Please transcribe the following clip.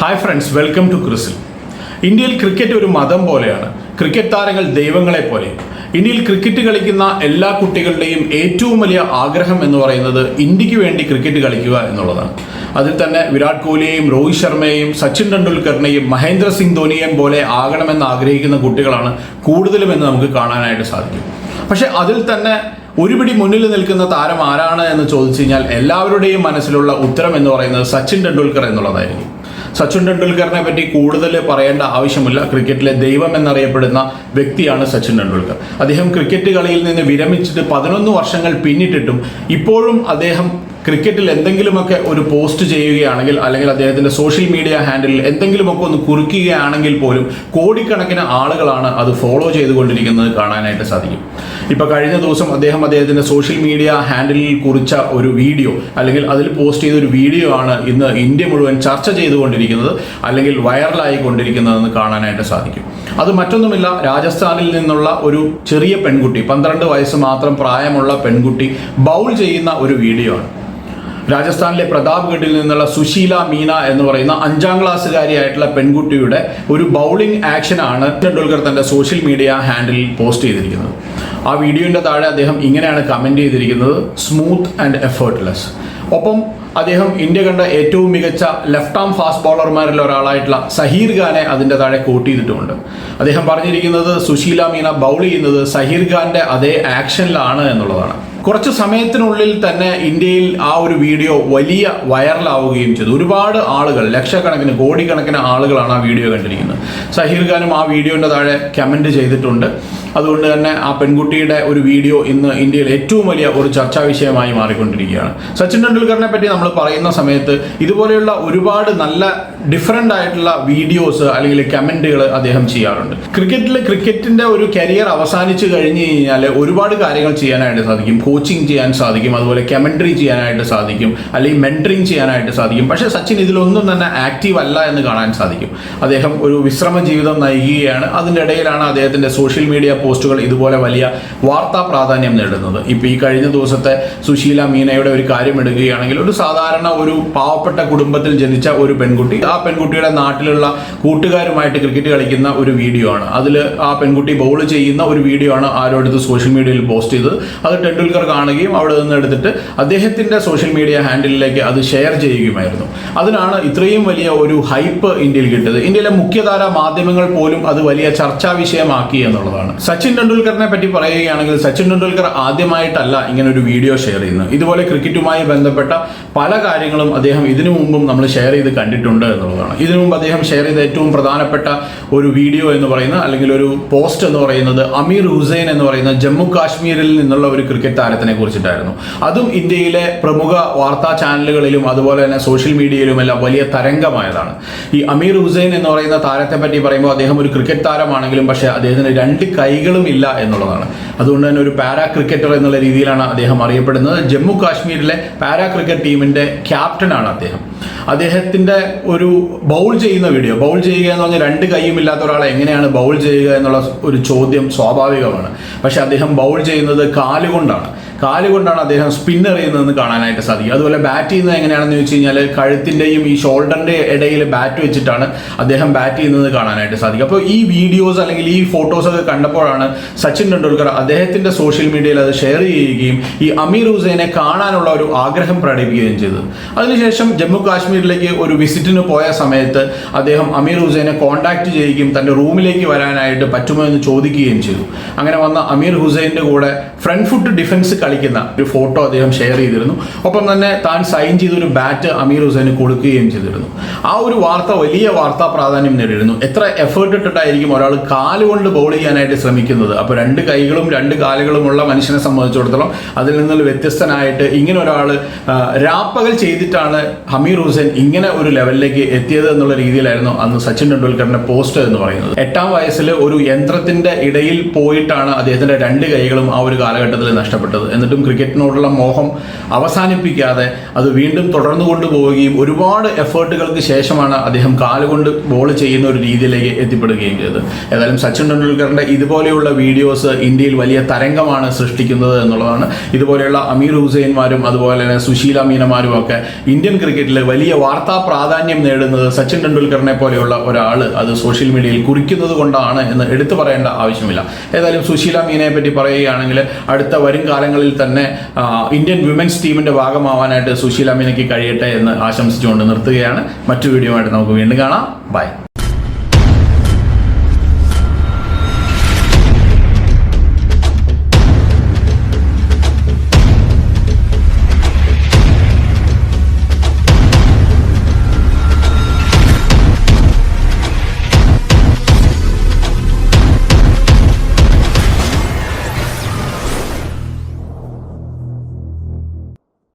Hi friends welcome to ക്രിസിൽ ഇന്ത്യയിൽ cricket ഒരു മതം പോലെയാണ്. ക്രിക്കറ്റ് താരങ്ങൾ ദൈവങ്ങളെ പോലെ. ഇന്ത്യയിൽ ക്രിക്കറ്റ് കളിക്കുന്ന എല്ലാ കുട്ടികളുടെയും ഏറ്റവും വലിയ ആഗ്രഹം എന്ന് പറയുന്നത് ഇന്ത്യയ്ക്ക് വേണ്ടി ക്രിക്കറ്റ് കളിക്കുക എന്നുള്ളതാണ്. അതിൽ തന്നെ വിരാട് കോഹ്ലിയെയും രോഹിത് ശർമ്മയെയും സച്ചിൻ ടെണ്ടുൽക്കറിനെയും മഹേന്ദ്ര സിംഗ് ധോനിയെയും പോലെ ആകണമെന്ന് ആഗ്രഹിക്കുന്ന കുട്ടികളാണ് കൂടുതലും എന്ന് നമുക്ക് കാണാനായിട്ട് സാധിക്കും. പക്ഷെ അതിൽ തന്നെ ഒരുപിടി മുന്നിൽ നിൽക്കുന്ന താരം ആരാണ് എന്ന് ചോദിച്ചു കഴിഞ്ഞാൽ എല്ലാവരുടെയും മനസ്സിലുള്ള ഉത്തരം എന്ന് പറയുന്നത് സച്ചിൻ ടെണ്ടുൽക്കർ എന്നുള്ളതായിരിക്കും. സച്ചിൻ ടെണ്ടുൽക്കറിനെ പറ്റി കൂടുതൽ പറയേണ്ട ആവശ്യമില്ല. ക്രിക്കറ്റിലെ ദൈവം എന്നറിയപ്പെടുന്ന വ്യക്തിയാണ് സച്ചിൻ ടെണ്ടുൽക്കർ. അദ്ദേഹം ക്രിക്കറ്റ് കളിയിൽ നിന്ന് വിരമിച്ചിട്ട് പതിനൊന്ന് വർഷങ്ങൾ പിന്നിട്ടിട്ടും ഇപ്പോഴും അദ്ദേഹം ക്രിക്കറ്റിൽ എന്തെങ്കിലുമൊക്കെ ഒരു പോസ്റ്റ് ചെയ്യുകയാണെങ്കിൽ അല്ലെങ്കിൽ അദ്ദേഹത്തിന്റെ സോഷ്യൽ മീഡിയ ഹാൻഡിലിൽ എന്തെങ്കിലുമൊക്കെ ഒന്ന് കുറിക്കുകയാണെങ്കിൽ പോലും കോടിക്കണക്കിന് ആളുകളാണ് അത് ഫോളോ ചെയ്തുകൊണ്ടിരിക്കുന്നത് കാണാനായിട്ട് സാധിക്കും. ഇപ്പൊ കഴിഞ്ഞ ദിവസം അദ്ദേഹം അദ്ദേഹത്തിന്റെ സോഷ്യൽ മീഡിയ ഹാൻഡിലിൽ കുറിച്ച ഒരു വീഡിയോ അല്ലെങ്കിൽ അതിൽ പോസ്റ്റ് ചെയ്ത ഒരു വീഡിയോ ആണ് ഇന്ന് ഇന്ത്യ മുഴുവൻ ചർച്ച ചെയ്തുകൊണ്ടിരിക്കുന്നത് അല്ലെങ്കിൽ വൈറലായി കൊണ്ടിരിക്കുന്നതെന്ന് കാണാനായിട്ട് സാധിക്കും. അത് മറ്റൊന്നുമില്ല രാജസ്ഥാനിൽ നിന്നുള്ള ഒരു ചെറിയ പെൺകുട്ടി പന്ത്രണ്ട് വയസ്സ് മാത്രം പ്രായമുള്ള പെൺകുട്ടി ബൗൾ ചെയ്യുന്ന ഒരു വീഡിയോ ആണ്. രാജസ്ഥാനിലെ പ്രതാപ്ഗഡിൽ നിന്നുള്ള സുശീല മീന എന്ന് പറയുന്ന അഞ്ചാം ക്ലാസ്സുകാരിയായിട്ടുള്ള പെൺകുട്ടിയുടെ ഒരു ബൗളിംഗ് ആക്ഷനാണ് ടെണ്ടുൽക്കർ തന്റെ സോഷ്യൽ മീഡിയ ഹാൻഡിൽ പോസ്റ്റ് ചെയ്തിരിക്കുന്നത്. ആ വീഡിയോന്റെ താഴെ അദ്ദേഹം ഇങ്ങനെയാണ് കമന്റ് ചെയ്തിരിക്കുന്നത് സ്മൂത്ത് ആൻഡ് എഫേർട്ട്ലെസ്. ഒപ്പം അദ്ദേഹം ഇന്ത്യ കണ്ട ഏറ്റവും മികച്ച ലെഫ്റ്റ് ആം ഫാസ്റ്റ് ബോളർമാരിൽ ഒരാളായിട്ടുള്ള സഹീർ ഖാനെ അതിന്റെ താഴെ കോട്ട് ചെയ്തിട്ടുമുണ്ട് അദ്ദേഹം പറഞ്ഞിരിക്കുന്നത് സുശീല മീന ബൗൾ ചെയ്യുന്നത് സഹീർ ഖാന്റെ അതേ ആക്ഷനിലാണ് എന്നുള്ളതാണ്. കുറച്ച് സമയത്തിനുള്ളിൽ തന്നെ ഇന്ത്യയിൽ ആ ഒരു വീഡിയോ വലിയ വൈറലാവുകയും ചെയ്തു. ഒരുപാട് ആളുകൾ ലക്ഷക്കണക്കിന് കോടിക്കണക്കിന് ആളുകളാണ് ആ വീഡിയോ കണ്ടിരിക്കുന്നത്. സഹീർ ഖാനും ആ വീഡിയോന്റെ താഴെ കമന്റ് ചെയ്തിട്ടുണ്ട്. അതുകൊണ്ട് തന്നെ ആ പെൺകുട്ടിയുടെ ഒരു വീഡിയോ ഇന്ന് ഇന്ത്യയിൽ ഏറ്റവും വലിയ ഒരു ചർച്ചാ വിഷയമായി മാറിക്കൊണ്ടിരിക്കുകയാണ്. സച്ചിൻ ടെണ്ടുൽക്കറിനെ പറ്റി നമ്മൾ പറയുന്ന സമയത്ത് ഇതുപോലെയുള്ള ഒരുപാട് നല്ല ഡിഫറെന്റ് ആയിട്ടുള്ള വീഡിയോസ് അല്ലെങ്കിൽ കമന്റുകൾ അദ്ദേഹം ചെയ്യാറുണ്ട്. ക്രിക്കറ്റിൽ ക്രിക്കറ്റിന്റെ ഒരു കരിയർ അവസാനിച്ച് കഴിഞ്ഞ് കഴിഞ്ഞാൽ ഒരുപാട് കാര്യങ്ങൾ ചെയ്യാനായിട്ട് സാധിക്കും. കോച്ചിങ് ചെയ്യാൻ സാധിക്കും. അതുപോലെ കമൻട്രി ചെയ്യാനായിട്ട് സാധിക്കും. അല്ലെങ്കിൽ മെന്ററിങ് ചെയ്യാനായിട്ട് സാധിക്കും. പക്ഷേ സച്ചിൻ ഇതിലൊന്നും തന്നെ ആക്റ്റീവ് അല്ല എന്ന് കാണാൻ സാധിക്കും. അദ്ദേഹം ഒരു വിശ്രമ ജീവിതം നയിക്കുകയാണ് അതിന്റെ ഇടയിലാണ് അദ്ദേഹത്തിന്റെ സോഷ്യൽ മീഡിയ പോസ്റ്റുകൾ ഇതുപോലെ വലിയ വാർത്താ പ്രാധാന്യം നേടുന്നത്. ഇപ്പോൾ ഈ കഴിഞ്ഞ ദിവസത്തെ സുശീല മീനയുടെ ഒരു കാര്യം എടുക്കുകയാണെങ്കിൽ ഒരു സാധാരണ ഒരു പാവപ്പെട്ട കുടുംബത്തിൽ ജനിച്ച ഒരു പെൺകുട്ടി ആ പെൺകുട്ടിയുടെ നാട്ടിലുള്ള കൂട്ടുകാരുമായിട്ട് ക്രിക്കറ്റ് കളിക്കുന്ന ഒരു വീഡിയോ ആണ്. അതിൽ ആ പെൺകുട്ടി ബൗൾ ചെയ്യുന്ന ഒരു വീഡിയോ ആണ് ആരോ എടുത്ത് സോഷ്യൽ മീഡിയയിൽ പോസ്റ്റ് ചെയ്തത്. അത് ടെണ്ടുൽക്കർ കാണുകയും അവിടെ നിന്ന് എടുത്തിട്ട് അദ്ദേഹത്തിന്റെ സോഷ്യൽ മീഡിയ ഹാൻഡിലിലേക്ക് അത് ഷെയർ ചെയ്യുകയുമായിരുന്നു. അതിനാണ് ഇത്രയും വലിയ ഒരു ഹൈപ്പ് ഇന്ത്യയിൽ കിട്ടിയത്. ഇന്ത്യയിലെ മുഖ്യധാര മാധ്യമങ്ങൾ പോലും അത് വലിയ ചർച്ചാ വിഷയമാക്കി എന്നുള്ളതാണ്. സച്ചിൻ ടെണ്ടുൽക്കറിനെ പറ്റി പറയുകയാണെങ്കിൽ സച്ചിൻ ടെണ്ടുൽക്കർ ആദ്യമായിട്ടല്ല ഇങ്ങനെ ഒരു വീഡിയോ ഷെയർ ചെയ്യുന്നത്. ഇതുപോലെ ക്രിക്കറ്റുമായി ബന്ധപ്പെട്ട പല കാര്യങ്ങളും അദ്ദേഹം ഇതിനു മുമ്പും നമ്മൾ ഷെയർ ചെയ്ത് കണ്ടിട്ടുണ്ട് എന്നുള്ളതാണ്. ഇതിനു മുമ്പ് അദ്ദേഹം ഷെയർ ചെയ്ത ഏറ്റവും പ്രധാനപ്പെട്ട ഒരു വീഡിയോ എന്ന് പറയുന്നത് അല്ലെങ്കിൽ ഒരു പോസ്റ്റ് എന്ന് പറയുന്നത് അമീർ ഹുസൈൻ എന്ന് പറയുന്ന ജമ്മു കാശ്മീരിൽ നിന്നുള്ള ഒരു ക്രിക്കറ്റ് താരത്തിനെ കുറിച്ചിട്ടായിരുന്നു. അതും ഇന്ത്യയിലെ പ്രമുഖ വാർത്താ ചാനലുകളിലും അതുപോലെ തന്നെ സോഷ്യൽ മീഡിയയിലും എല്ലാം വലിയ തരംഗമായതാണ്. ഈ അമീർ ഹുസൈൻ എന്ന് പറയുന്ന താരത്തെ പറ്റി പറയുമ്പോൾ അദ്ദേഹം ഒരു ക്രിക്കറ്റ് താരമാണെങ്കിലും പക്ഷേ അദ്ദേഹത്തിന് രണ്ട് കൈകളും ഇല്ല എന്നുള്ളതാണ്. അതുകൊണ്ട് തന്നെ ഒരു പാരാ ക്രിക്കറ്റർ എന്നുള്ള രീതിയിലാണ് അദ്ദേഹം അറിയപ്പെടുന്നത്. ജമ്മു കാശ്മീരിലെ പാരാ ക്രിക്കറ്റ് ടീമിന്റെ ക്യാപ്റ്റനാണ് അദ്ദേഹം. അദ്ദേഹത്തിന്റെ ഒരു ബൗൾ ചെയ്യുന്ന വീഡിയോ ബൗൾ ചെയ്യുക എന്ന് പറഞ്ഞാൽ രണ്ട് കൈയും ഇല്ലാത്ത ഒരാളെ എങ്ങനെയാണ് ബൗൾ ചെയ്യുക എന്നുള്ള ഒരു ചോദ്യം സ്വാഭാവികമാണ്. പക്ഷെ അദ്ദേഹം ബൗൾ ചെയ്യുന്നത് കാലുകൊണ്ടാണ്. കാലുകൊണ്ടാണ് അദ്ദേഹം സ്പിൻ എറിയുന്നതെന്ന് കാണാനായിട്ട് സാധിക്കും. അതുപോലെ ബാറ്റ് ചെയ്യുന്നത് എങ്ങനെയാണെന്ന് ചോദിച്ചു കഴിഞ്ഞാൽ കഴുത്തിന്റെയും ഈ ഷോൾഡറിന്റെ ഇടയിൽ ബാറ്റ് വെച്ചിട്ടാണ് അദ്ദേഹം ബാറ്റ് ചെയ്യുന്നത് കാണാനായിട്ട് സാധിക്കും. അപ്പോൾ ഈ വീഡിയോസ് അല്ലെങ്കിൽ ഈ ഫോട്ടോസ് ഒക്കെ കണ്ടപ്പോഴാണ് സച്ചിൻ ടെണ്ടുൽക്കർ അദ്ദേഹത്തിന്റെ സോഷ്യൽ മീഡിയയിൽ അത് ഷെയർ ചെയ്യുകയും ഈ അമീർ ഹുസൈനെ കാണാനുള്ള ഒരു ആഗ്രഹം പ്രകടിപ്പിക്കുകയും ചെയ്തത്. അതിനുശേഷം ജമ്മു കാശ്മീരിലേക്ക് ഒരു വിസിറ്റിന് പോയ സമയത്ത് അദ്ദേഹം അമീർ ഹുസൈനെ കോൺടാക്ട് ചെയ്യുകയും തന്റെ റൂമിലേക്ക് വരാനായിട്ട് പറ്റുമോ എന്ന് ചോദിക്കുകയും ചെയ്തു. അങ്ങനെ വന്ന അമീർ ഹുസൈന്റെ കൂടെ ഫ്രണ്ട് ഫുട്ട് ഡിഫൻസ് കളിക്കുന്ന ഒരു ഫോട്ടോ അദ്ദേഹം ഷെയർ ചെയ്തിരുന്നു. ഒപ്പം തന്നെ താൻ സൈൻ ചെയ്ത ഒരു ബാറ്റ് അമീർ ഹുസൈന് കൊടുക്കുകയും ചെയ്തിരുന്നു. ആ ഒരു വാർത്ത വലിയ വാർത്താ പ്രാധാന്യം നേടിയിരുന്നു. എത്ര എഫേർട്ട് ഇട്ടിട്ടായിരിക്കും ഒരാൾ കാലുകൊണ്ട് ബോൾ ചെയ്യാനായിട്ട് ശ്രമിക്കുന്നത്? അപ്പോൾ രണ്ട് കൈകളും രണ്ട് കാലുകളുമുള്ള മനുഷ്യനെ സംബന്ധിച്ചിടത്തോളം അതിൽ നിന്നുള്ള വ്യത്യസ്തനായിട്ട് ഇങ്ങനെ ഒരാൾ രാപ്പകൽ ചെയ്തിട്ടാണ് ഹമീർ ഹുസൈൻ ഇങ്ങനെ ഒരു ലെവലിലേക്ക് എത്തിയത് എന്നുള്ള രീതിയിലായിരുന്നു അന്ന് സച്ചിൻ ടെണ്ടുൽക്കറിന്റെ പോസ്റ്റ് എന്ന് പറയുന്നത്. എട്ടാം വയസ്സിൽ ഒരു യന്ത്രത്തിന്റെ ഇടയിൽ പോയിട്ടാണ് അദ്ദേഹത്തിന്റെ രണ്ട് കൈകളും ആ ഒരു കാലഘട്ടത്തിൽ നഷ്ടപ്പെട്ടത്. എന്നിട്ടും ക്രിക്കറ്റിനോടുള്ള മോഹം അവസാനിപ്പിക്കാതെ അത് വീണ്ടും തുടർന്നു കൊണ്ടുപോവുകയും ഒരുപാട് എഫേർട്ടുകൾക്ക് ശേഷമാണ് അദ്ദേഹം കാലുകൊണ്ട് ബോൾ ചെയ്യുന്ന ഒരു രീതിയിലേക്ക് എത്തിപ്പെടുകയും ചെയ്തത്. ഏതായാലും സച്ചിൻ ടെണ്ടുൽക്കറിന്റെ ഇതുപോലെയുള്ള വീഡിയോസ് ഇന്ത്യയിൽ വലിയ തരംഗമാണ് സൃഷ്ടിക്കുന്നത് എന്നുള്ളതാണ്. ഇതുപോലെയുള്ള അമീർ ഹുസൈൻമാരും അതുപോലെ തന്നെ സുശീല മീനമാരും ഒക്കെ ഇന്ത്യൻ ക്രിക്കറ്റിൽ വലിയ വാർത്താ പ്രാധാന്യം നേടുന്നത് സച്ചിൻ ടെണ്ടുൽക്കറിനെ പോലെയുള്ള ഒരാൾ അത് സോഷ്യൽ മീഡിയയിൽ കുറിക്കുന്നത് കൊണ്ടാണ് എന്ന് എടുത്തു പറയേണ്ട ആവശ്യമില്ല. ഏതായാലും സുശീല മീനയെ പറ്റി പറയുകയാണെങ്കിൽ അടുത്ത വരും കാലങ്ങളിൽ തന്നെ ഇന്ത്യൻ വിമൻസ് ടീമിന്റെ ഭാഗമാവാനായിട്ട് സുശീല മീനയ്ക്ക് കഴിയട്ടെ എന്ന് ആശംസിച്ചുകൊണ്ട് നിർത്തുകയാണ്. മറ്റു വീഡിയോ ആയിട്ട് നമുക്ക് വീണ്ടും കാണാം. ബൈ